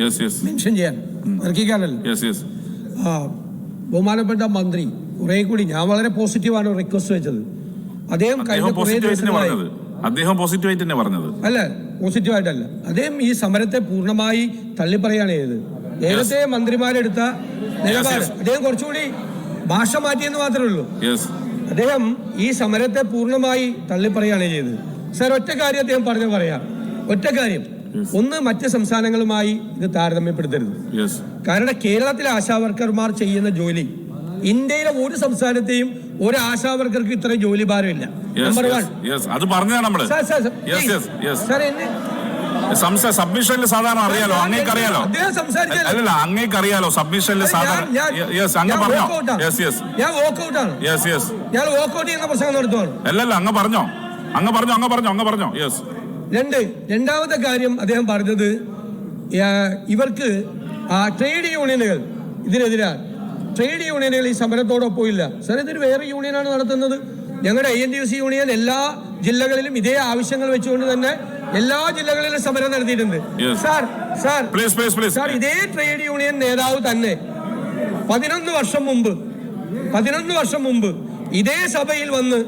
Yes yes mention ചെയ്യാൻ. ഇറക്കിക്കാനല്ലോ yes yes ആ ബഹുമാനപ്പെട്ട മന്ത്രി കുറെ കൂടി ഞാൻ വളരെ പോസിറ്റീവാണ് റിക്വസ്റ്റ് വെച്ചത്. അദ്ദേഹം കഴിഞ്ഞ കുറേ ദിവസങ്ങളായി അദ്ദേഹം പോസിറ്റീവായിട്ട് തന്നെ പറഞ്ഞത്. അല്ല പോസിറ്റീവായിട്ടല്ല അദ്ദേഹം ഈ സമരത്തെ പൂർണമായി തള്ളിപ്പറയാണ് ചെയ്തത്. നേരത്തെ മന്ത്രിമാരെടുത്ത നിലപാട്. അദ്ദേഹം കുറച്ചുകൂടി ഭാഷ മാറ്റിയെന്ന് മാത്രമേ ഉള്ളൂ. അദ്ദേഹം ഈ സമരത്തെ പൂർണമായി തള്ളിപ്പറയാണ് ചെയ്തത്. സാർ ഒറ്റ കാര്യം അദ്ദേഹം പറഞ്ഞു പറയാം. ഒറ്റ കാര്യം. ഒന്ന് മറ്റ് സംസ്ഥാനങ്ങളുമായി ഇത് താരതമ്യപ്പെടുത്തരുത്. കാരണം കേരളത്തിലെ ആശാവർക്കർമാർ ചെയ്യുന്ന ജോലി ഇന്ത്യയിലെ ഒരു സംസ്ഥാനത്തെയും ഒരു ആശാവർക്കർക്ക് ഇത്ര ജോലി ഭാരമില്ല. നമ്പർ വൺ അത് നമ്മൾ. സാർ. എന്നെ? സബ്മിഷനിൽ സാധാരണ അറിയാലോ അങ്ങേക്ക് അറിയാലോ അല്ലല്ല അങ്ങേക്ക് അറിയാലോ സബ്മിഷനിൽ സാധാരണ യെസ് അങ്ങ് പറഞ്ഞോ? യെസ് യെസ് ഞാൻ വോക്കൗട്ട് ആണ്. യെസ് യെസ് ഞാൻ വോക്കൗട്ട് ചെയ്യുന്ന പ്രസംഗം നടത്തുവാണ്. അല്ലല്ല അങ്ങ് പറഞ്ഞോ. അങ്ങ് പറഞ്ഞോ അങ്ങ് പറഞ്ഞോ അങ്ങ് പറഞ്ഞോ. യെസ് രണ്ട് രണ്ടാമത്തെ കാര്യം അദ്ദേഹം പറഞ്ഞത് ഇവർക്ക് ആ ട്രേഡ് യൂണിയനുകൾ ഇതിനെതിരാണ് ട്രേഡ് യൂണിയനുകൾ ഈ സമരത്തോടൊപ്പം ഇല്ല. സാർ ഇതൊരു വേറെ യൂണിയനാണ് നടത്തുന്നത്. ഞങ്ങളുടെ I N D C union എല്ലാ ജില്ലകളിലും ഇതേ ആവശ്യങ്ങൾ വെച്ചുകൊണ്ട് തന്നെ എല്ലാ ജില്ലകളിലും സമരം നടത്തിയിട്ടുണ്ട്. Sir sir. സാർ ഇതേ ട്രേഡ് യൂണിയൻ നേതാവ് തന്നെ പതിനൊന്ന് വർഷം മുമ്പ് പതിനൊന്ന് വർഷം മുമ്പ് ഇതേ സഭയിൽ വന്ന്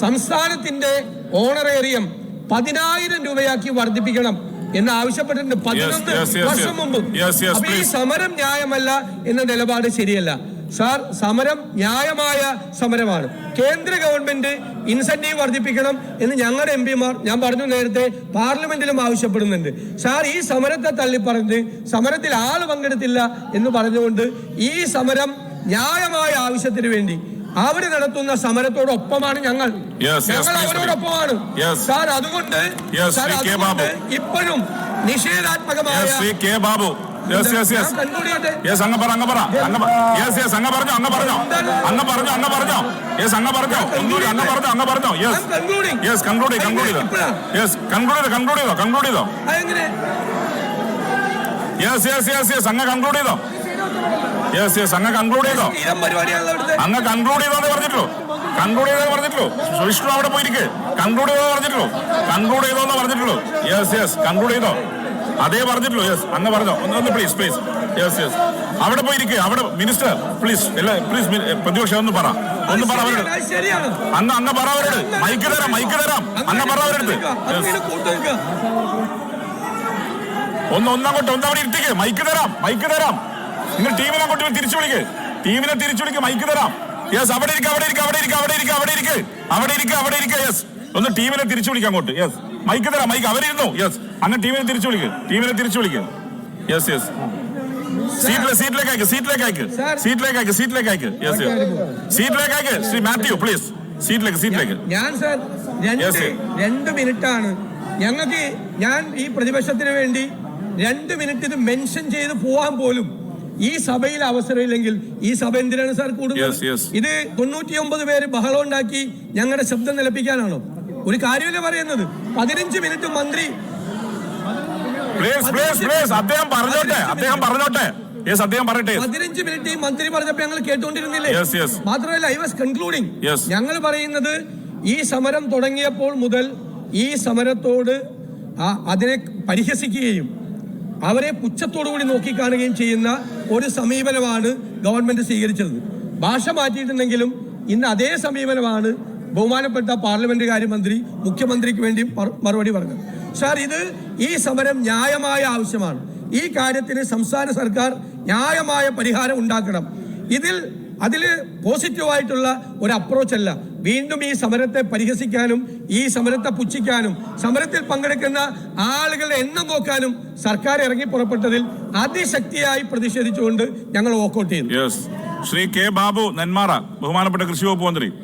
സംസ്ഥാനത്തിന്റെ ഓണറേറിയം പതിനായിരം രൂപയാക്കി വർദ്ധിപ്പിക്കണം എന്ന് ആവശ്യപ്പെട്ടിട്ടുണ്ട്. പതിനൊന്ന് വർഷം. മുമ്പ്. അപ്പൊ ഈ. സമരം ന്യായമല്ല എന്ന നിലപാട് ശരിയല്ല. സാർ സമരം ന്യായമായ സമരമാണ്. കേന്ദ്ര ഗവൺമെന്റ് ഇൻസെന്റീവ് വർദ്ധിപ്പിക്കണം എന്ന് ഞങ്ങളുടെ എം പിമാർ ഞാൻ പറഞ്ഞു നേരത്തെ പാർലമെന്റിലും ആവശ്യപ്പെടുന്നുണ്ട്. സാർ ഈ സമരത്തെ തള്ളിപ്പറഞ്ഞ് സമരത്തിൽ ആൾ പങ്കെടുത്തില്ല എന്ന് പറഞ്ഞുകൊണ്ട് ഈ സമരം ന്യായമായ ആവശ്യത്തിന് വേണ്ടി അവർ നടത്തുന്ന സമരത്തോടൊപ്പമാണ് ഞങ്ങൾ. ഞങ്ങൾ അവരോടൊപ്പമാണ്. സാർ അതുകൊണ്ട്. ഇപ്പോഴും നിഷേധാത്മകമായ യെസ് യെസ് യെസ് യെസ് അങ്ങ് പറ അങ്ങ് പറ അങ്ങ് യെസ് യെസ് അങ്ങ് പറഞ്ഞോ അങ്ങ് പറഞ്ഞോ. അങ്ങ് പറഞ്ഞോ അങ്ങ് പറഞ്ഞോ. യെസ് അങ്ങ് പറഞ്ഞോ. ഒന്നുകൂടി അങ്ങ് പറഞ്ഞോ അങ്ങ് പറഞ്ഞോ. യെസ് യെസ് കൺക്ലൂഡ് ചെയ്ത് കൺക്ലൂഡ് ചെയ്തോ യെസ് കൺക്ലൂഡ് ചെയ്തോ കൺക്ലൂഡ് ചെയ്തോ കൺക്ലൂഡ് ചെയ്തോ യെസ് യെസ് യെസ് യെസ് അങ്ങ് കൺക്ലൂഡ് ചെയ്തോ യെസ് യെസ് അങ്ങ് കൺക്ലൂഡ് ചെയ്തോ? അങ്ങ് കൺക്ലൂഡ് ചെയ്തോന്ന് പറഞ്ഞിട്ടുള്ളൂ. കൺക്ലൂഡ് ചെയ്തോ പറഞ്ഞിട്ടുള്ളൂ. വിഷ്ണു അവിടെ പോയിരിക്കെ. കൺക്ലൂഡ് ചെയ്തോ പറഞ്ഞിട്ടുള്ളൂ. കൺക്ലൂഡ് ചെയ്തോ എന്ന് പറഞ്ഞിട്ടുള്ളൂ. യെസ് യെസ് കൺക്ലൂഡ് ചെയ്തോ. അതേ പറഞ്ഞിട്ടുള്ളൂ. യെസ് അങ്ങ് പറഞ്ഞോ. ഒന്ന് ഒന്ന് പ്ലീസ് പ്ലീസ് യെസ് യെസ് അവിടെ പോയിരിക്കെ. അവിടെ മിനിസ്റ്റർ പ്ലീസ് എല്ലാ പ്ലീസ് പ്രതിപക്ഷം ഒന്ന് പറ. ഒന്ന് പറ അവരോട്. അങ്ങ് അങ്ങ് പറ അവരോട്. മൈക്ക് തരാം മൈക്ക് തരാം. അങ്ങ് പറ അവരോട്. അങ്ങനെ കൂട്ടുനിൽക്കുക. ഒന്ന് ഒന്നങ്ങോട്ട് ഒന്ന് അവിടെ ഇരുത്തിക്ക് മൈക്ക് തരാം മൈക്ക് തരാം. നിങ്ങൾ ടീമിനെ അങ്ങോട്ട് തിരിച്ചു വിളിക്ക്. ടീമിനെ തിരിച്ചു വിളിക്ക്. മൈക്ക് തരാം. യെസ് അവിടെ ഇരിക്കുക അവിടെ ഇരിക്കുക അവിടെ ഇരിക്കുക അവിടെ ഇരിക്കുക അവിടെ ഇരിക്കുക അവിടെ ഇരിക്കുക അവിടെ ഇരിക്കുക യെസ് ഒന്ന് ടീമിനെ തിരിച്ചു വിളിക്ക അങ്ങോട്ട്. യെസ് മൈക്ക് തരാം മൈക്ക് അവരിരുന്നു. യെസ് അങ്ങനെ ടീമിനെ തിരിച്ചു വിളിക്ക്. ടീമിനെ തിരിച്ചു വിളിക്ക്. യെസ് യെസ് സീറ്റിലെ സീറ്റിലേക്ക് അയക്ക് സീറ്റിലേക്ക് അയക്ക്. സീറ്റിലേക്ക് അയക്ക് സീറ്റിലേക്ക് അയക്ക്. യെസ് യെസ് സീറ്റിലേക്ക് അയക്ക്. ശ്രീ മാത്യു പ്ലീസ് സീറ്റിലേക്ക് സീറ്റിലേക്ക് ഞാൻ സാർ രണ്ട് മിനിറ്റ് ആണ് ഞങ്ങൾക്ക് ഞാൻ ഈ പ്രതിപക്ഷത്തിന് വേണ്ടി രണ്ട് മിനിറ്റ് ഇത് മെൻഷൻ ചെയ്ത് പോവാൻ പോലും ഈ സഭയിൽ അവസരമില്ലെങ്കിൽ ഈ സഭ എന്തിനാണ് സാർ കൂടുതൽ കൂടുന്നത് ഇത് തൊണ്ണൂറ്റിയൊമ്പത് പേര് ബഹളം ഉണ്ടാക്കി ഞങ്ങളുടെ ശബ്ദം നിലപ്പിക്കാനാണോ? ഒരു കാര്യമില്ല പറയുന്നത്? പതിനഞ്ച് മിനിറ്റ് മന്ത്രി അദ്ദേഹം പറഞ്ഞോട്ടെ അദ്ദേഹം പറഞ്ഞോട്ടെ. പതിനഞ്ച് മിനിറ്റ് ഈ മന്ത്രി പറഞ്ഞപ്പോ ഞങ്ങൾ കേട്ടുകൊണ്ടിരുന്നില്ലേ. മാത്രമല്ല ഐ വാസ് കൺക്ലൂഡിംഗ് ഞങ്ങൾ പറയുന്നത് ഈ സമരം തുടങ്ങിയപ്പോൾ മുതൽ ഈ സമരത്തോട് അതിനെ പരിഹസിക്കുകയും അവരെ പുച്ഛത്തോടുകൂടി നോക്കിക്കാണുകയും ചെയ്യുന്ന ഒരു സമീപനമാണ് ഗവൺമെന്റ് സ്വീകരിച്ചത്. ഭാഷ മാറ്റിയിട്ടുണ്ടെങ്കിലും ഇന്ന് അതേ സമീപനമാണ് ബഹുമാനപ്പെട്ട പാർലമെന്റ് കാര്യമന്ത്രി മുഖ്യമന്ത്രിക്ക് വേണ്ടി മറുപടി പറഞ്ഞു സാർ ഇത് ഈ സമരം ന്യായമായ ആവശ്യമാണ്. ഈ കാര്യത്തിന് സംസ്ഥാന സർക്കാർ ന്യായമായ പരിഹാരം ഉണ്ടാക്കണം. ഇതിൽ അതിൽ പോസിറ്റീവായിട്ടുള്ള ഒരു അപ്രോച്ച് അല്ല. വീണ്ടും ഈ സമരത്തെ പരിഹസിക്കാനും ഈ സമരത്തെ പുച്ഛിക്കാനും സമരത്തിൽ പങ്കെടുക്കുന്ന ആളുകളുടെ എണ്ണം നോക്കാനും സർക്കാർ ഇറങ്ങി പുറപ്പെട്ടതിൽ അതിശക്തിയായി പ്രതിഷേധിച്ചുകൊണ്ട് ഞങ്ങൾ വോക്കൗട്ട് ചെയ്യുന്നു. ശ്രീ കെ ബാബു നെന്മാറ ബഹുമാനപ്പെട്ട കൃഷി വകുപ്പ് മന്ത്രി.